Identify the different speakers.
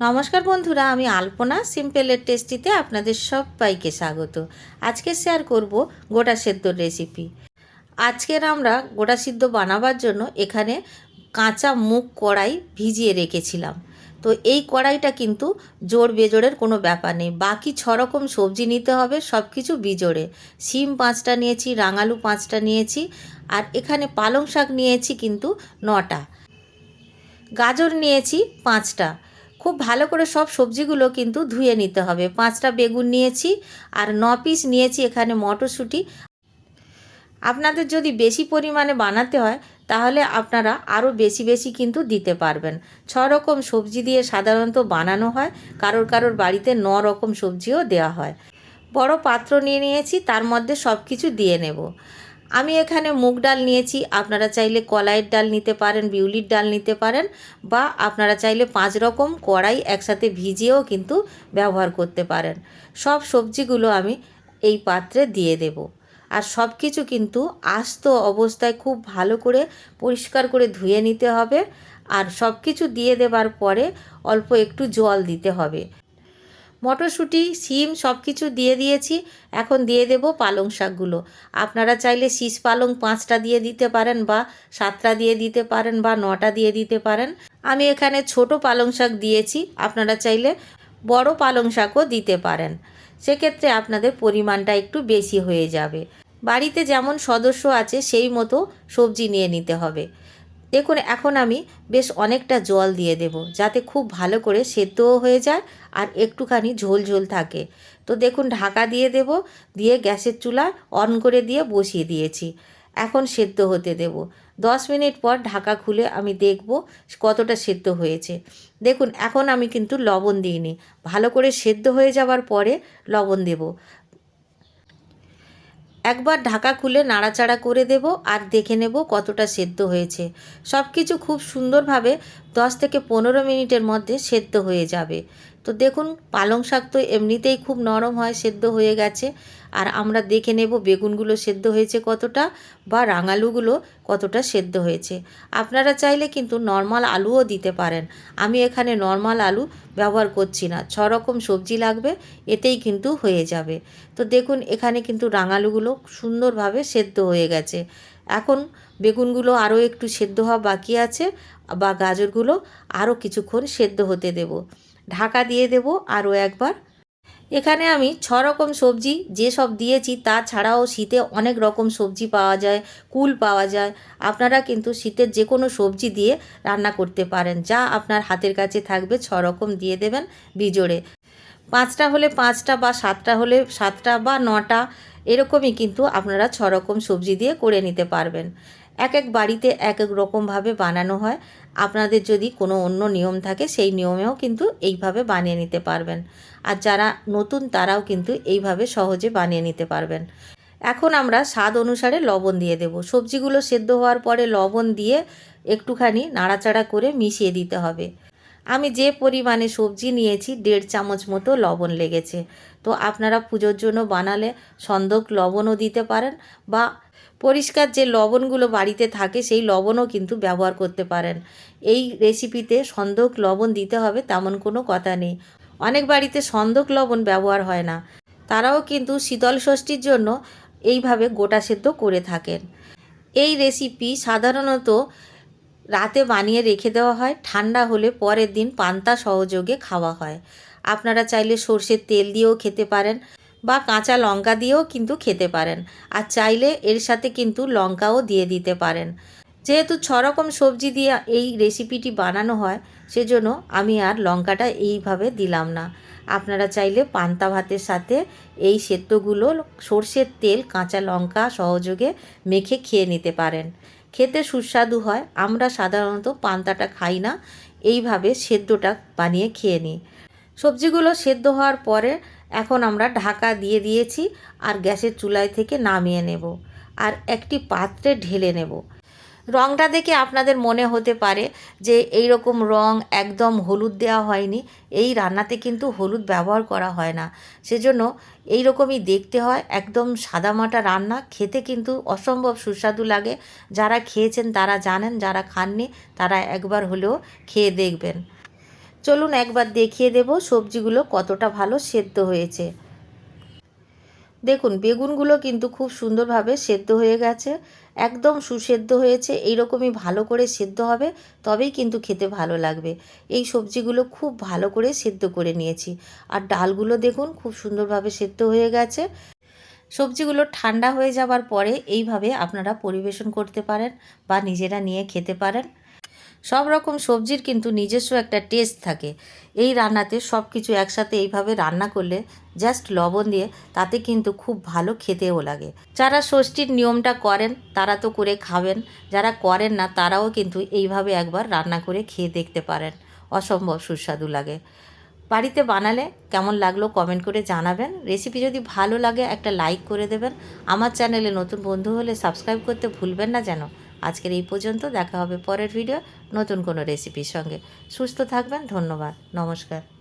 Speaker 1: নমস্কার বন্ধুরা, আমি আলপনা। সিম্পলের টেস্টিতে আপনাদের সবাইকে স্বাগত। আজকে শেয়ার করব গোটা সেদ্ধর রেসিপি আজকের আমরা গোটা সিদ্ধ বানাবার জন্য এখানে কাঁচা মুগ কড়াই ভিজিয়ে রেখেছিলাম। তো এই কড়াইটা কিন্তু জোর বেজোড়ের কোনো ব্যাপার নেই। বাকি ছ রকম সবজি নিতে হবে সব কিছু বিজোড়ে। শিম পাঁচটা নিয়েছি, রাঙালু পাঁচটা নিয়েছি, আর এখানে পালং শাক নিয়েছি কিন্তু নটা। গাজর নিয়েছি পাঁচটা। খুব ভালো করে সব সবজিগুলো কিন্তু ধুয়ে নিতে হবে। পাঁচটা বেগুন নিয়েছি আর ন পিস নিয়েছি এখানে মটরশুঁটি। আপনাদের যদি বেশি পরিমাণে বানাতে হয়, তাহলে আপনারা আরও বেশি বেশি কিন্তু দিতে পারবেন। ছ রকম সবজি দিয়ে সাধারণত বানানো হয়, কারোর কারোর বাড়িতে ন রকম সবজিও দেওয়া হয়। বড় পাত্র নিয়ে নিয়েছি, তার মধ্যে সব কিছু দিয়ে নেব। আমি এখানে মুগ ডাল নিয়েছি, আপনারা চাইলে কলাইয়ের ডাল নিতে পারেন, বিউলির ডাল নিতে পারেন, বা আপনারা চাইলে পাঁচ রকম কড়াই একসাথে ভিজিয়েও কিন্তু ব্যবহার করতে পারেন। সব সবজিগুলো আমি এই পাত্রে দিয়ে দেব। আর সব কিছু কিন্তু আস্ত অবস্থায় খুব ভালো করে পরিষ্কার করে ধুয়ে নিতে হবে। আর সব কিছু দিয়ে দেবার পরে অল্প একটু জল দিতে হবে। মটরশুঁটি সিম সব কিছু দিয়ে দিয়েছি। এখন দিয়ে দেব পালং শাকগুলো। আপনারা চাইলে শীষ পালং পাঁচটা দিয়ে দিতে পারেন বা সাতটা দিয়ে দিতে পারেন বা নটা দিয়ে দিতে পারেন। আমি এখানে ছোট পালং শাক দিয়েছি। আপনারা চাইলে বড় পালং শাকও দিতে পারেন। সেক্ষেত্রে আপনাদের পরিমাণটা একটু বেশি হয়ে যাবে। বাড়িতে যেমন সদস্য আছে, সেই মতো সবজি নিয়ে নিতে হবে। দেখুন, এখন আমি বেশ অনেকটা জল দিয়ে দেব যাতে খুব ভালো করে সেদ্ধও হয়ে যায় আর একটুখানি ঝোল ঝোল থাকে। তো দেখুন, ঢাকা দিয়ে দেব, দিয়ে গ্যাসের চুলা অন করে দিয়ে বসিয়ে দিয়েছি। এখন সেদ্ধ হতে দেব। দশ মিনিট পর ঢাকা খুলে আমি দেখব কতটা সেদ্ধ হয়েছে। দেখুন, এখন আমি কিন্তু লবণ দিইনি। ভালো করে সেদ্ধ হয়ে যাওয়ার পরে লবণ দেব। একবার ঢাকা খুলে নাড়াচাড়া করে দেব আর দেখে নেব কতটা সেদ্ধ হয়েছে। সব কিছু খুব সুন্দরভাবে দশ থেকে পনেরো মিনিটের মধ্যে সেদ্ধ হয়ে যাবে। তো দেখুন, পালং শাক তো এমনিতেই খুব নরম হয়, সেদ্ধ হয়ে গেছে। আর আমরা দেখে নেব বেগুনগুলো সেদ্ধ হয়েছে কতটা বা রাঙালুগুলো কতটা সেদ্ধ হয়েছে। আপনারা চাইলে কিন্তু নর্মাল আলুও দিতে পারেন। আমি এখানে নর্মাল আলু ব্যবহার করছি না। ছ রকম সবজি লাগবে, এতেই কিন্তু হয়ে যাবে। তো দেখুন, এখানে কিন্তু রাঙালুগুলো সুন্দরভাবে সেদ্ধ হয়ে গেছে। এখন বেগুনগুলো আরও একটু সেদ্ধ হওয়া বাকি আছে, বা গাজরগুলো আরও কিছুক্ষণ সেদ্ধ হতে দেব। ঢাকা দিয়ে দেব আরও একবার। এখানে আমি ছ রকম সবজি যে সব দিয়েছি, তা ছাড়াও শীতে অনেক রকম সবজি পাওয়া যায়, কুল পাওয়া যায়। আপনারা কিন্তু শীতের যে কোনো সবজি দিয়ে রান্না করতে পারেন। যা আপনার হাতের কাছে থাকবে, ছ রকম দিয়ে দেবেন বিজোড়ে। পাঁচটা হলে পাঁচটা বা সাতটা হলে সাতটা বা নটা এরকমই কিন্তু আপনারা ছ রকম সবজি দিয়ে করে নিতে পারবেন। এক এক বাড়িতে এক এক রকমভাবে বানানো হয়। আপনাদের যদি কোনো অন্য নিয়ম থাকে, সেই নিয়মেও কিন্তু এইভাবে বানিয়ে নিতে পারবেন। আর যারা নতুন, তারাও কিন্তু এইভাবে সহজে বানিয়ে নিতে পারবেন। এখন আমরা স্বাদ অনুসারে লবণ দিয়ে দেব। সবজিগুলো সেদ্ধ হওয়ার পরে লবণ দিয়ে একটুখানি নাড়াচাড়া করে মিশিয়ে দিতে হবে। আমি যে পরিমাণে সবজি নিয়েছি, দেড় চামচ মতো লবণ লেগেছে। তো আপনারা পুজোর জন্য বানালে সন্দক লবণও দিতে পারেন বা পরিষ্কার যে লবণগুলো বাড়িতে থাকে, সেই লবণও কিন্তু ব্যবহার করতে পারেন। এই রেসিপিতে সন্দক লবণ দিতে হবে তেমন কোনো কথা নেই। অনেক বাড়িতে সন্দক লবণ ব্যবহার হয় না। তারাও কিন্তু শীতল ষষ্ঠীর জন্য এইভাবে গোটা সেদ্ধ করে থাকেন। এই রেসিপি সাধারণত রাতে বানিয়ে রেখে দেওয়া হয়। ঠান্ডা হলে পরের দিন পান্তা সহযোগে খাওয়া হয়। আপনারা চাইলে সর্ষের তেল দিয়েও খেতে পারেন বা কাঁচা লঙ্কা দিয়েও কিন্তু খেতে পারেন। আর চাইলে এর সাথে কিন্তু লঙ্কাও দিয়ে দিতে পারেন। যেহেতু ছ রকম সবজি দিয়ে এই রেসিপিটি বানানো হয়, সেজন্য আমি আর লঙ্কাটা এইভাবে দিলাম না। আপনারা চাইলে পান্তা ভাতের সাথে এই সেদ্ধগুলো সর্ষের তেল, কাঁচা লঙ্কা সহযোগে মেখে খেয়ে নিতে পারেন। খেতে সুস্বাদু হয়। আমরা সাধারণত পান্তাটা খাই না। এইভাবে সেদ্ধটা বানিয়ে খেয়ে নিই। সবজিগুলো সেদ্ধ হওয়ার পরে এখন আমরা ঢাকা দিয়ে দিয়েছি আর গ্যাসের চুলায় থেকে নামিয়ে নেব। আর একটি পাত্রে ঢেলে নেব। রঙটা দেখে আপনাদের মনে হতে পারে যে এই রকম রং একদম হলুদ দেওয়া হয়নি। এই রান্নাতে কিন্তু হলুদ ব্যবহার করা হয় না। সেজন্য এই রকমই দেখতে হয়। একদম সাদামাটা রান্না। খেতে কিন্তু অসম্ভব সুস্বাদু লাগে। যারা খেয়েছেন তারা জানেন, যারা খাননি তারা একবার হলেও খেয়ে দেখবেন। চলুন একবার দেখিয়ে দেব সবজিগুলো কতটা ভালো সেদ্ধ হয়েছে। দেখুন, বেগুনগুলো কিন্তু খুব সুন্দরভাবে সেদ্ধ হয়ে গেছে, একদম সুসেদ্ধ হয়েছে, এইরকমই ভালো করে সেদ্ধ হবে, তবেই কিন্তু খেতে ভালো লাগবে। এই সবজিগুলো খুব ভালো করে সেদ্ধ করে নিয়েছি। আর ডালগুলো দেখুন, খুব সুন্দরভাবে সেদ্ধ হয়ে গেছে। সবজিগুলো ঠান্ডা হয়ে যাবার পরে এইভাবে আপনারা পরিবেশন করতে পারেন বা নিজেরা নিয়ে খেতে পারেন। সব রকম সবজির কিন্তু নিজস্ব একটা টেস্ট থাকে। এই রান্নাতে সব কিছু একসাথে এইভাবে রান্না করলে জাস্ট লবণ দিয়ে তাতে কিন্তু খুব ভালো খেতেও লাগে। যারা ষষ্ঠীর নিয়মটা করেন, তারা তো করে খাবেন। যারা করেন না, তারাও কিন্তু এইভাবে একবার রান্না করে খেয়ে দেখতে পারেন। অসম্ভব সুস্বাদু লাগে। বাড়িতে বানালে কেমন লাগল কমেন্ট করে জানাবেন। রেসিপি যদি ভালো লাগে, একটা লাইক করে দেবেন। আমার চ্যানেলে নতুন বন্ধু হলে সাবস্ক্রাইব করতে ভুলবেন না যেন। আজকের এই পর্যন্ত, দেখা হবে পরের ভিডিও নতুন কোনো রেসিপির সঙ্গে। সুস্থ থাকবেন, ধন্যবাদ, নমস্কার।